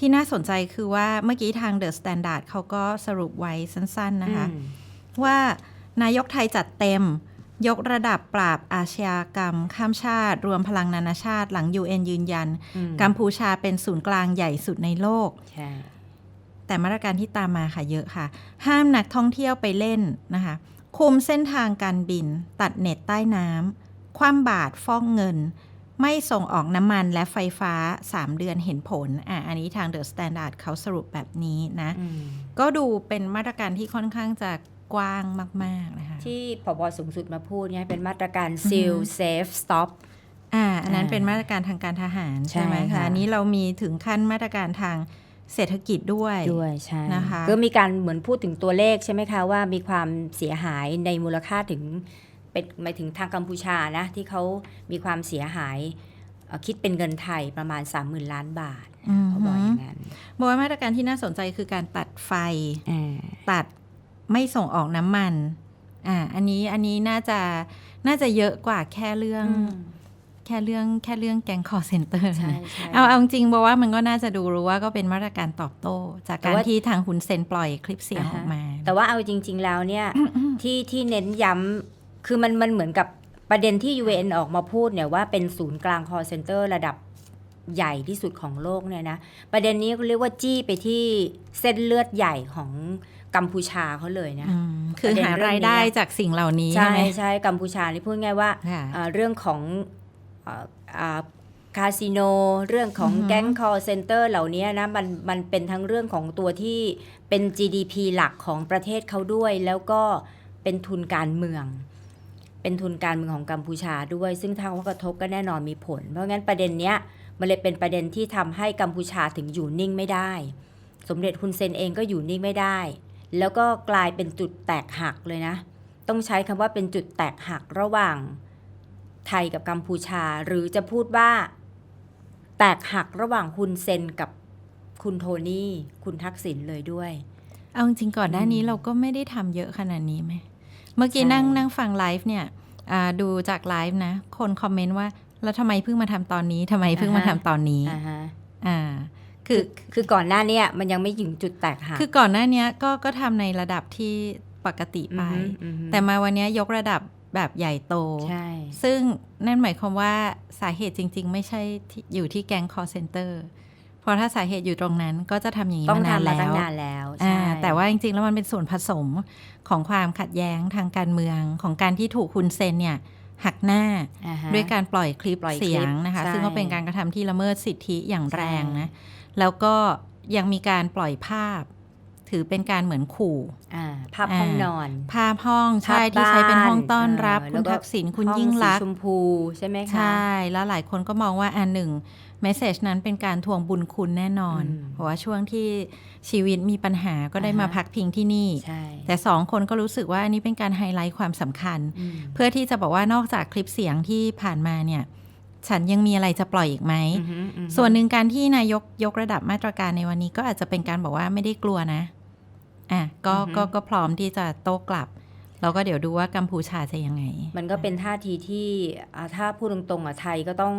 ที่น่าสนใจคือว่าเมื่อกี้ทางเดอะสแตนดาร์ดเขาก็สรุปไว้สั้น ๆ นะคะอืมว่านายกไทยจัดเต็ม ยกระดับปราบอาชญากรรม ข้ามชาติ รวมพลังนานาชาติ หลัง UN ยืนยันอืมกัมพูชาเป็นศูนย์กลางใหญ่สุดในโลกใช่แต่มาตรการที่ตามมาค่ะเยอะค่ะ ห้ามนักท่องเที่ยวไปเล่นนะคะ คุมเส้นทางการบิน ตัดเน็ตใต้น้ำคว่ำบาตรฟอกเงิน ไม่ส่งออกน้ำมันและไฟฟ้า 3 เดือนเห็นผล อะ อันนี้ทางเดอะสแตนดาร์ดเขาสรุปแบบนี้นะอืมก็ดูเป็นมาตรการที่ค่อนข้างจะกว้างมาก ๆ นะคะ ที่ผบสูงสุดมาพูดเนี่ยเป็นมาตรการ seal safe stop อ่า อันนั้นอ่าเป็นมาตรการทางการทหารใช่ใช่ไหมค่ะคะ อันนี้เรามีถึงขั้นมาตรการทางเศรษฐกิจด้วยด้วยใช่นะคะก็มีการเหมือนพูดถึงตัวเลขใช่ไหมคะว่ามีความเสียหายในมูลค่าถึง เป็นหมายถึงทางกัมพูชานะที่เขามีความเสียหายเอ่อคิดเป็นเงินไทยประมาณ 30,000 ล้านบาทอืมเขาบอกอย่างนั้นบอกว่ามาตรการที่น่าสนใจคือการตัดไฟอ่าตัดไม่ส่งออกน้ำมันอ่าอันนี้อันนี้น่าจะน่าจะเยอะกว่าแค่เรื่องแค่เรื่องแค่เรื่องแกงคอเซ็นเตอร์ใช่ใช่เอาเอาจริงๆบอกว่ามันก็น่าจะดูรู้ว่าก็เป็นมาตรการตอบโต้ จากแต่การว่าที่ทางคุณเซนปล่อยคลิปเสียงอ่าฮะออกมา แต่ว่าเอาจริง ๆ แล้วเนี่ยที่ที่เน้นย้ำ คือมันมันเหมือนกับประเด็นที่ UN ออกมาพูดเนี่ยว่าเป็นศูนย์กลาง call center ระดับใหญ่ที่สุดของโลกเนี่ยนะ ประเด็นนี้ก็เรียกว่าจี้ไปที่เส้นเลือดใหญ่ของกัมพูชาเขาเลยนะอืมคือประเด็นหาเรื่องนี้รายได้จากสิ่งเหล่านี้ใช่ใช่ไหมใช่กัมพูชานี่พูดง่ายว่าค่ะอ่าเรื่องของอ่าอ่าคาสิโน เรื่องของอือฮึแก๊ง call center เหล่านี้นะมันมันเป็นทั้งเรื่องของตัวที่เป็น GDP หลักของประเทศเขาด้วย แล้วก็เป็นทุนการเมือง เป็นทุนการเมืองของกัมพูชาด้วย ซึ่งทางว่ากระทบก็แน่นอนมีผล เพราะงั้นประเด็นเนี้ยมันเลยเป็นประเด็นที่ทำให้กัมพูชาถึงอยู่นิ่งไม่ได้ สมเด็จฮุนเซนเองก็อยู่นิ่งไม่ได้ แล้วก็กลายเป็นจุดแตกหักเลยนะ ต้องใช้คำว่าเป็นจุดแตกหักระหว่างไทยกับกัมพูชา หรือจะพูดว่า แตกหักระหว่างฮุนเซนกับคุณโทนี่ คุณทักษิณเลยด้วย เอาจริงๆก่อนหน้านี้อืมเราก็ไม่ได้ทำเยอะขนาดนี้ไหม เมื่อกี้ใช่นั่งนั่งฟังไลฟ์เนี่ยอ่า ดูจากไลฟ์นะ คนคอมเมนต์ว่า แล้วทำไมเพิ่งมาทำตอนนี้ทำไมเพิ่งมาทำตอนนี้อ่าฮะอ่าคืคืออคือก่อนหน้าเนี้ยมันยังไม่ถึงจุดแตกหักคือก่อนหน้าเนี้ยก็ก็ทำในระดับที่ปกติไปอือฮึอือฮึแต่มาวันเนี้ยยกระดับแบบใหญ่โตใช่ซึ่งนั่นหมายความว่าสาเหตุจริง ๆ ไม่ใช่ที่อยู่ที่แก๊ง call center เพ ราะถ้าสาเหตุอยู่ตรงนั้นก็จะทำอย่างนี้ต้องมานานทำมาแล้ตั้งวนานแล้วอ่าใช่แต่ว่าจริงๆ แล้วมันเป็นส่วนผสมของความขัดแย้งทางการเมืองของการที่ถูกคุณเซนเนี่ยหักหน้าอ่าฮะด้วยการปล่อยคลิปปล่อยคลิปเสียงนะคะใช่ซึ่งก็เป็นการกระทำที่ละเมิดสิทธิอย่างแรงใช่นะ แล้วก็ยังมีการปล่อยภาพ ถือเป็นการเหมือนขู่อ่าภาพห้องอ่านนอน ภาพห้องใช่ภาพที่ใช้เป็นห้องบ้านต้อนรับเออคุแล้ณวก็ทักษิณคุณห้องยิ่งสีลักษชณ์มพูใช่ไหมคะใช่ แล้วหลายคนก็มองว่าอันหนึ่ง เมสเซจนั้นเป็นการทวงบุญคุณแน่นอนอืมเพราะว่าช่วงที่ชีวิตมีปัญหาก็ได้อ่าฮะมาพักพิงที่นี่ใช่แต่สองคนก็รู้สึกว่าอันนี้เป็นการไฮไลท์ความสำคัญอืมเพื่อที่จะบอกว่านอกจากคลิปเสียงที่ผ่านมาเนี่ยฉันยังมีอะไรจะปล่อยอีกไหมอือฮึอือฮึส่วนหนึ่งการที่นายกยกระดับมาตรการในวันนี้ก็อาจจะเป็นการบอกว่าไม่ได้กลัวนะ อะก็ก็ก็พร้อมที่จะโต้กลับ แล้วก็เดี๋ยวดูว่ากัมพูชาจะยังไง มันก็เป็นท่าทีที่อ่าถ้าพูดตรงๆอะไทยก็ต้อง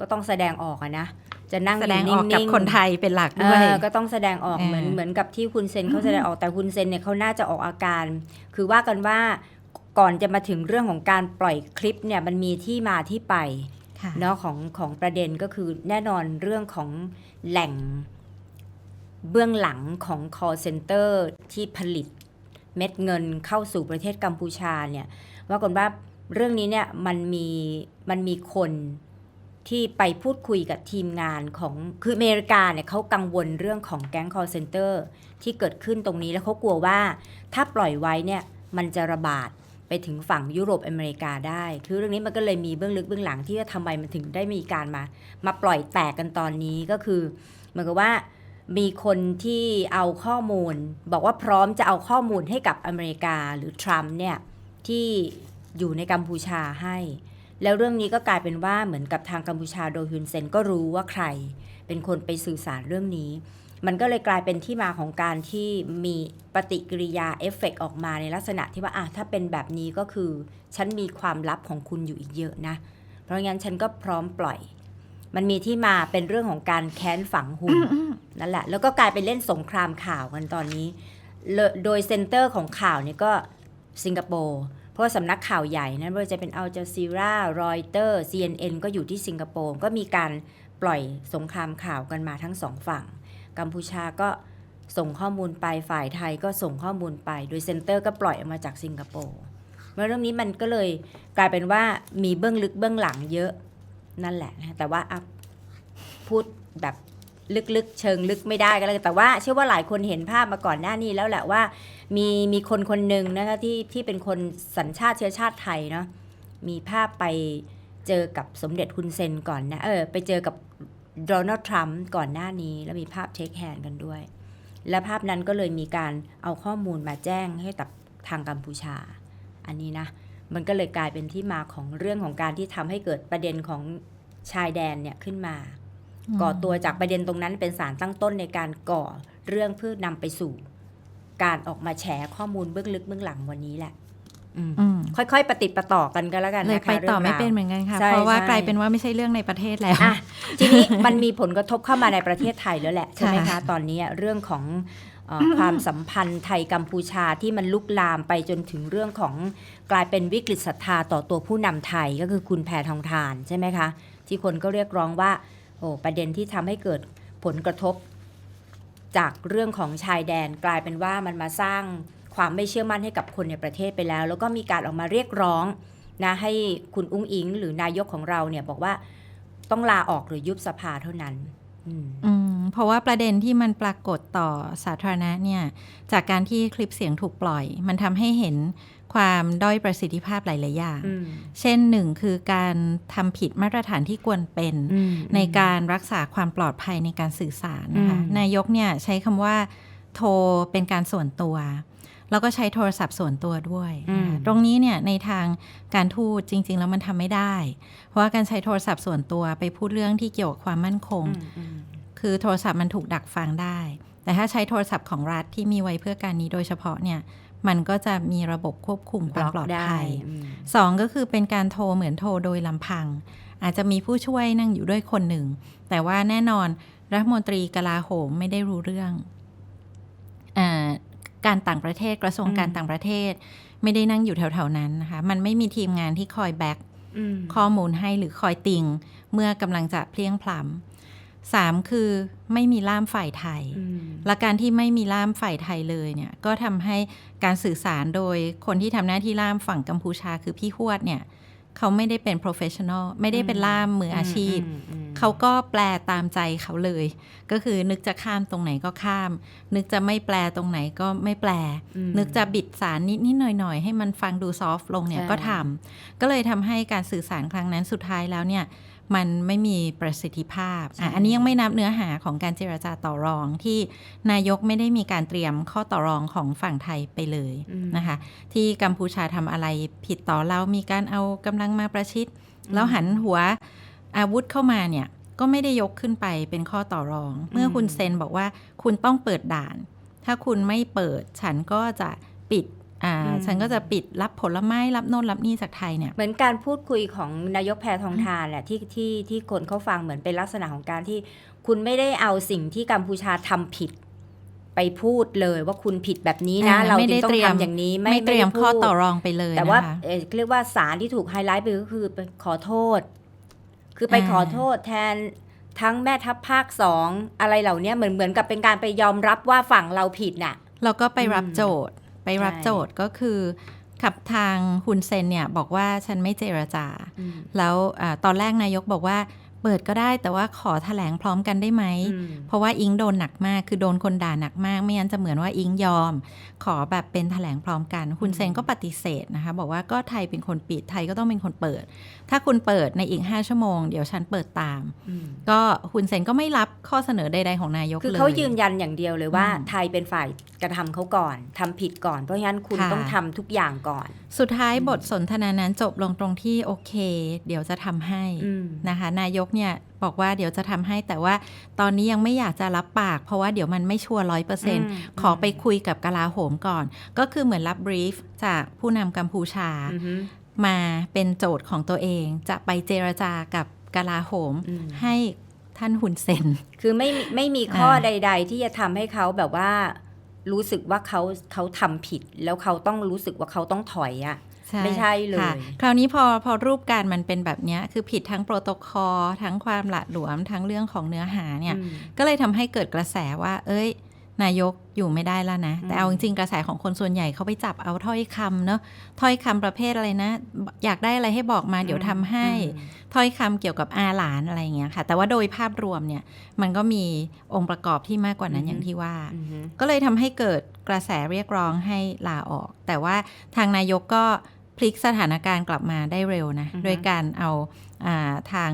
ก็ต้องแสดงออกอะนะจะนั่งแสดงยู่ออกกับๆคนไทยเป็นหลักเอด้วยอก็ต้องแสดงออกเออเหมือนเหมือนกับที่คุณเซนเขาแสดงออกแต่คุณเซนเนี่ยเขาน่าจะออกอาการ คือว่ากันว่าก่อนจะมาถึงเรื่องของการปล่อยคลิปเนี่ยมันมีที่มาที่ไปค่ะเนาะของของประเด็นก็คือแน่นอนเรื่องของแหล่งเบื้องหลังของ call center ที่ผลิตเม็ดเงินเข้าสู่ประเทศกัมพูชาเนี่ยว่ากันว่าเรื่องนี้เนี่ยมันมีมันมีคน ที่ไปพูดคุยกับทีมงานของคืออเมริกาเนี่ยเขากังวลเรื่องของแก๊ง call center ที่เกิดขึ้นตรงนี้แล้วเขากลัวว่าถ้าปล่อยไว้เนี่ยมันจะระบาดไปถึงฝั่งยุโรปอเมริกาได้ คือเรื่องนี้มันก็เลยมีเบื้องลึกเบื้องหลังที่ว่าทำไมมันถึงได้มีการมา มาปล่อยแตกกันตอนนี้ก็คือเหมือนกับว่ามีคนที่เอาข้อมูล บอกว่าพร้อมจะเอาข้อมูลให้กับอเมริกาหรือทรัมป์เนี่ยที่อยู่ในกัมพูชาให้ แล้วเรื่องนี้ก็กลายเป็นว่าเหมือนกับทางกัมพูชาโดยฮุนเซนก็รู้ว่าใคร เป็นคนไปสื่อสารเรื่องนี้ มันก็เลยกลายเป็นที่มาของการที่มีปฏิกิริยาเอฟเฟกต์ออกมาในลักษณะที่ว่าอะถ้าเป็นแบบนี้ก็คือ ฉันมีความลับของคุณอยู่อีกเยอะนะ เพราะงั้นฉันก็พร้อมปล่อย มันมีที่มาเป็นเรื่องของการแค้นฝังหุ่นนั่นแหละ แล้วก็กลายเป็นเล่นสงครามข่าวกันตอนนี้ โดยเซนเตอร์ของข่าวนี่ก็สิงคโปร์ เพราะว่าสำนักข่าวใหญ่นั้นไม่ว่าจะเป็นอัลจ z ซีรารอยเตอร์ CNN ก็อยู่ที่สิงคโปร์ก็มีการปล่อยสงครามข่าวกันมาทั้งสองฝั่ง กัมพูชาก็ส่งข้อมูลไปฝ่ายไทยก็ส่งข้อมูลไป โดยเซ็นเตอร์ก็ปล่อยออกมาจากสิงคโปร์เมื่อเรื่องนี้มันก็เลยกลายเป็นว่ามีเบื้องลึกเบื้องหลังเยอะนั่นแหละนะแต่ว่าพูดแบบ ลึกๆ เชิงลึกไม่ได้ก็แล้วแต่ว่าเชื่อว่าหลายคนเห็นภาพมาก่อนหน้านี้แล้วแหละว่า มีมีคนคนหนึ่งนะคะที่ที่เป็นคนสัญชาติเชื้อชาติไทยเนาะมีภาพไปเจอกับสมเด็จคุณเซนก่อนนะเออไปเจอกับโดนัลด์ทรัมป์ก่อนหน้านี้ แล้วมีภาพเทคแฮนด์กันด้วย และภาพนั้นก็เลยมีการเอาข้อมูลมาแจ้งให้กับทางกัมพูชา อันนี้นะ มันก็เลยกลายเป็นที่มาของเรื่องของการที่ทำให้เกิดประเด็นของชายแดนเนี่ยขึ้นมา ก่อตัวจากประเด็นตรงนั้นเป็นสารตั้งต้นในการก่อเรื่องเพื่อนำไปสู่ การออกมาแฉข้อมูลเบื้องลึกเบื้องหลังวันนี้แหละอืมอืมค่อยๆปฏิดประต่อกันก็แล้วกันเลยนะคะไปต่อรื่งไม่ราวเป็นเหมือนกันค่ะใช่เพราะว่าใช่กลายเป็นว่าไม่ใช่เรื่องในประเทศแล้วอะทีนี้มันมีผลกระทบเข้ามาในประเทศไทยแล้วแหละใช่ไหมคะค่ะตอนนี้เรื่องของเอ่อความสัมพันธ์ไทยกัมพูชาที่มันลุกลามไปจนถึงเรื่องของกลายเป็นวิกฤตศรัทธาต่อตัวผู้นำไทยก็คือคุณแพทองทานใช่ไหมคะ ที่คนก็เรียกร้องว่า โอ้ประเด็นที่ทำให้เกิดผลกระทบ จากเรื่องของชายแดนกลายเป็นว่ามันมาสร้างความไม่เชื่อมั่นให้กับคนในประเทศไปแล้ว แล้วก็มีการออกมาเรียกร้องนะให้คุณอุ้งอิง หรือนายกของเราเนี่ยบอกว่าต้องลาออกหรือยุบสภาเท่านั้นอืมอืมเพราะว่าประเด็นที่มันปรากฏต่อสาธารณะเนี่ย จากการที่คลิปเสียงถูกปล่อย มันทำให้เห็น ความด้อยประสิทธิภาพหลายๆอย่างอืมเช่นหนึ่งคือการทำผิดมาตรฐานที่ควรเป็นอืมในการรักษาความปลอดภัยในการสื่อสารนะคะอืมนายกเนี่ยใช้คำว่า โทรเป็นการส่วนตัว แล้วก็ใช้โทรศัพท์ส่วนตัวด้วยนะคะตรงนี้เนี่ยในทางการทูตจริง ๆ แล้วมันทำไม่ได้ เพราะว่าการใช้โทรศัพท์ส่วนตัวไปพูดเรื่องที่เกี่ยวกับความมั่นคงอืมอืมคือโทรศัพท์มันถูกดักฟังได้ แต่ถ้าใช้โทรศัพท์ของรัฐที่มีไว้เพื่อการนี้โดยเฉพาะเนี่ย มันก็จะมีระบบควบคุมความปลอดภัยอืมสองก็คือเป็นการโทรเหมือนโทรโดยลำพัง อาจจะมีผู้ช่วยนั่งอยู่ด้วยคนหนึ่ง แต่ว่าแน่นอนรัฐมนตรีกลาโหมไม่ได้รู้เรื่องอาการต่างประเทศกระทรวงอืมการต่างประเทศ ไม่ได้นั่งอยู่แถวๆนั้นนะคะมันไม่มีทีมงานที่คอยแบ็กอืมข้อมูลให้หรือคอยติง เมื่อกำลังจะเพลียงพล้ำ สามคือไม่มีล่ามฝ่ายไทยอืมและการที่ไม่มีล่ามฝ่ายไทยเลยเนี่ยก็ทำให้การสื่อสารโดยคนที่ทำหน้าที่ล่ามฝั่งกัมพูชาคือพี่ฮวดเนี่ยเขาไม่ได้เป็น professional ไม่ได้เป็นล่ามมืออาชีพอืมอืมเขาก็แปลตามใจเขาเลย ก็คือนึกจะข้ามตรงไหนก็ข้าม นึกจะไม่แปลตรงไหนก็ไม่แปลอืมนึกจะบิดสารนิดนิดหน่อยหน่อยๆให้มันฟังดูซอฟต์ลงเนี่ยใช่ก็ทำก็เลยทำให้การสื่อสารครั้งนั้นสุดท้ายแล้วเนี่ย มันไม่มีประสิทธิภาพอะอันนี้ยังไม่นับเนื้อหาของการเจรจาต่อรองที่นายกไม่ได้มีการเตรียมข้อต่อรองของฝั่งไทยไปเลยอืมนะคะ ที่กัมพูชาทำอะไรผิดต่อเรามีการเอากำลังมาประชิด แล้วหันหัวอาวุธเข้ามาเนี่ยก็ไม่ได้ยกขึ้นไปเป็นข้อต่อรอง เมื่อคุณเซนบอกว่าคุณต้องเปิดด่าน ถ้าคุณไม่เปิดฉันก็จะปิด อ่าอืมฉันก็จะปิดรับผลไม้รับโน่นรับนี่จากไทยเนี่ยเหมือนการพูดคุยของนายกแพทองทานแหละที่ที่ที่คนเขาฟังเหมือนเป็นลักษณะของการที่ คุณไม่ได้เอาสิ่งที่กัมพูชาทำผิดไปพูดเลยว่าคุณผิดแบบนี้นะอ่าเราไม่จึได้งต้อเตงรียมทำอย่างนี้ ไม่เตรียมด้พูดข้อต่อรองไปเลย แต่นะว่าคะเอ่อเรียกว่าสารที่ถูกไฮไลท์ไปก็คือไปขอโทษ คือไปอ่าขอโทษแทนทั้งแม่ทัพภาคสองอะไรเหล่านี้เหมือนเหมือนกับเป็นการไปยอมรับว่าฝั่งเราผิดน่ะ เราก็ไปรับอืมโจทย์ ไปรับใช่โจทย์ก็คือขับทางฮุนเซนเนี่ยบอกว่าฉันไม่เจรจา แล้วอาตอนแรกนายกบอกว่า เปิดก็ได้แต่ว่าขอแถลงพร้อมกันได้ไหมอืมเพราะว่าอิงโดนหนักมากคือโดนคนด่าหนักมาก ไม่งั้นจะเหมือนว่าอิงยอม ขอแบบเป็นแถลงพร้อมกัน คุณเซนก็ปฏิเสธนะคะ บอกว่าก็ไทยเป็นคนปิดไทยก็ต้องเป็นคนเปิด ถ้าคุณเปิดในอีก 5 ชั่วโมง เดี๋ยวฉันเปิดตามอืมก็คุณเซนก็ไม่รับข้อเสนอใดๆของนายกคือเลยเขายืนยันอย่างเดียวเลยว่าอืมไทยเป็นฝ่ายกระทำเขาก่อนทำผิดก่อนเพราะฉะนั้นคุณค่ะต้องทำทุกอย่างก่อน สุดท้ายบทสนทนานั้นจบลงตรงที่โอเค เดี๋ยวจะทำให้อืมนะคะ นายกเนี่ยบอกว่าเดี๋ยวจะทำให้แต่ว่าตอนนี้ยังไม่อยากจะรับปาก เพราะว่าเดี๋ยวมันไม่ชัวร์ร้อยเปอร์เซ็นต์อืมขอไปคุยกับกลาโหมก่อน ก็คือเหมือนรับบรีฟจากผู้นำกัมพูชาอือฮึมาเป็นโจทย์ของตัวเอง จะไปเจรจากับกลาโหมอืมให้ท่านหุนเซน คือไม่มีไม่มีข้ออ่าใด ๆ ที่จะทำให้เขาแบบว่า รู้สึกว่าเขาเขาทำผิด แล้วเขาต้องรู้สึกว่าเขาต้องถอยอะไม่ใช่เลยค่ะคราวนี้พอพอรูปการมันเป็นแบบเนี้ยคือผิดทั้งโปรโตคอลทั้งความหละหลวมทั้งเรื่องของเนื้อหาเนี่ยอืมก็เลยทำให้เกิดกระแสว่า เอ้ย นายกอยู่ไม่ได้แล้วนะ แต่เอาอืจมริงๆกระแสของคนส่วนใหญ่เขาไปจับเอาถ้อยคำเนาะถ้อยคำประเภทอะไรนะ อยากได้อะไรให้บอกมาเดี๋ยวทำให้อืมถ้อยคำเกี่ยวกับอาหลานอะไรอย่างเงี้ยค่ะ แต่ว่าโดยภาพรวมเนี่ย มันก็มีองค์ประกอบที่มากกว่านั้นอือฮึอย่างที่ว่าอืมก็เลยทำให้เกิดกระแสเรียกร้องให้ลาออก แต่ว่าทางนายกก็พลิกสถานการณ์กลับมาได้เร็วนะอือฮึโดยการเอาอาทาง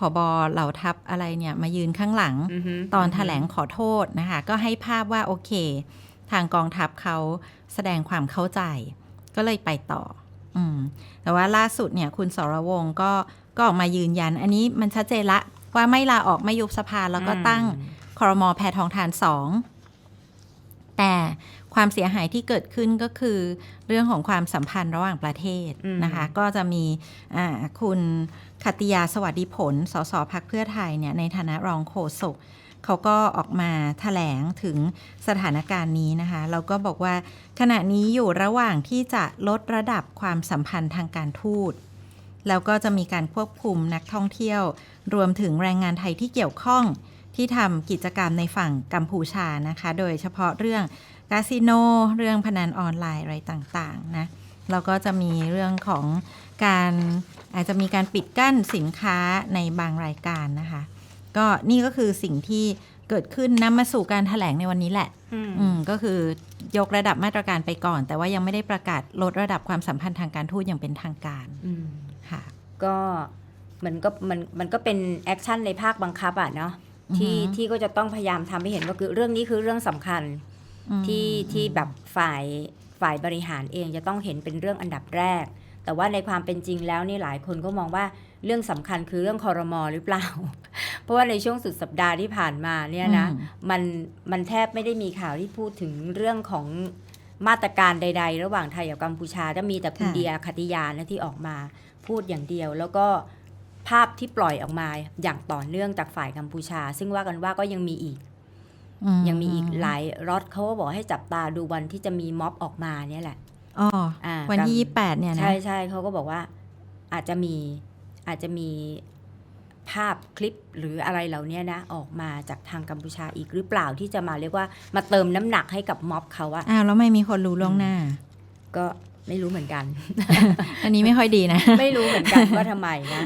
ผบเหล่าทัพอะไรเนี่ยมายืนข้างหลังอืมตอนแถลงขอโทษนะคะ ก็ให้ภาพว่าโอเค ทางกองทัพเขาแสดงความเข้าใจ ก็เลยไปต่ออืมแต่ว่าล่าสุดเนี่ยคุณสรวงศ์ก็ก็ออกมายืนยัน อันนี้มันชัดเจนละว่าไม่ลาออกไม่ยุบสภาแล้วก็ตั้งคอรมอแพทองทานสองแต่ ความเสียหายที่เกิดขึ้นก็คือ เรื่องของความสัมพันธ์ระหว่างประเทศอืมนะคะ ก็จะมีอ่าคุณขัตติยาสวัสดิผล สสพักเพื่อไทยเนี่ยในฐานะรองโฆษกเขาก็ออกมาแถลงถึงสถานการณ์นี้นะคะแล้วก็บอกว่าขณะนี้อยู่ระหว่างที่จะลดระดับความสัมพันธ์ทางการทูต แล้วก็จะมีการควบคุมนักท่องเที่ยว รวมถึงแรงงานไทยที่เกี่ยวข้องที่ทำกิจกรรมในฝั่งกัมพูชานะคะ โดยเฉพาะเรื่อง คาสิโน เรื่องพนันออนไลน์อะไรต่างๆนะแล้วก็จะมีเรื่องของการอาจจะมีการปิดกั้นสินค้าในบางรายการนะคะ ก็นี่ก็คือสิ่งที่เกิดขึ้นนำมาสู่การถแถลงในวันนี้แหละ อืมอืมก็คือยกระดับมาตรการไปก่อน แต่ว่ายังไม่ได้ประกาศลดระดับความสัมพันธ์ทางการทูตอย่างเป็นทางการอืมค่ะ ก็มันก็มันมันก็เป็นแอคชั่นในภาคบังคับอะเนาะที่อือฮึที่ก็จะต้องพยายามทำให้เห็นว่าคือเรื่องนี้คือเรื่องสำคัญอืม ที่ที่แบบฝ่ายฝ่ายบริหารเองจะต้องเห็นเป็นเรื่องอันดับแรก แต่ว่าในความเป็นจริงแล้วนี่หลายคนก็มองว่าเรื่องสำคัญคือเรื่องคอรมอหรือเปล่า เพราะว่าในช่วงสุดสัปดาห์ที่ผ่านมาเนี่ยนะอืมมันมันแทบไม่ได้มีข่าวที่พูดถึงเรื่องของมาตรการใด ๆ ระหว่างไทยกับกัมพูชาจะมีแต่คุณค่ะเดียคติยานะที่ออกมาพูดอย่างเดียว แล้วก็ภาพที่ปล่อยออกมาอย่างต่อเนื่องจากฝ่ายกัมพูชา ซึ่งว่ากันว่าก็ยังมีอีก ยังมีอีกหลายรอดเขาก็บอกให้จับตาดูวันที่จะมีม็อบออกมาเนี่ยแหละอ๋ออ่าวันที่กัมยี่แปดเนี่ยนะใช่ใช่เขาก็บอกว่าอาจจะมีอาจจะมีภาพคลิปหรืออะไรเหล่านี้นะ ออกมาจากทางกัมพูชาอีกหรือเปล่าที่จะมาเรียกว่ามาเติมน้ำหนักให้กับม็อบเขาอะอ้าวแล้วไม่มีคนรู้ล่วงหน้า ก็ไม่รู้เหมือนกัน อันนี้ไม่ค่อยดีนะ ไม่รู้เหมือนกันว่าทำไมนะ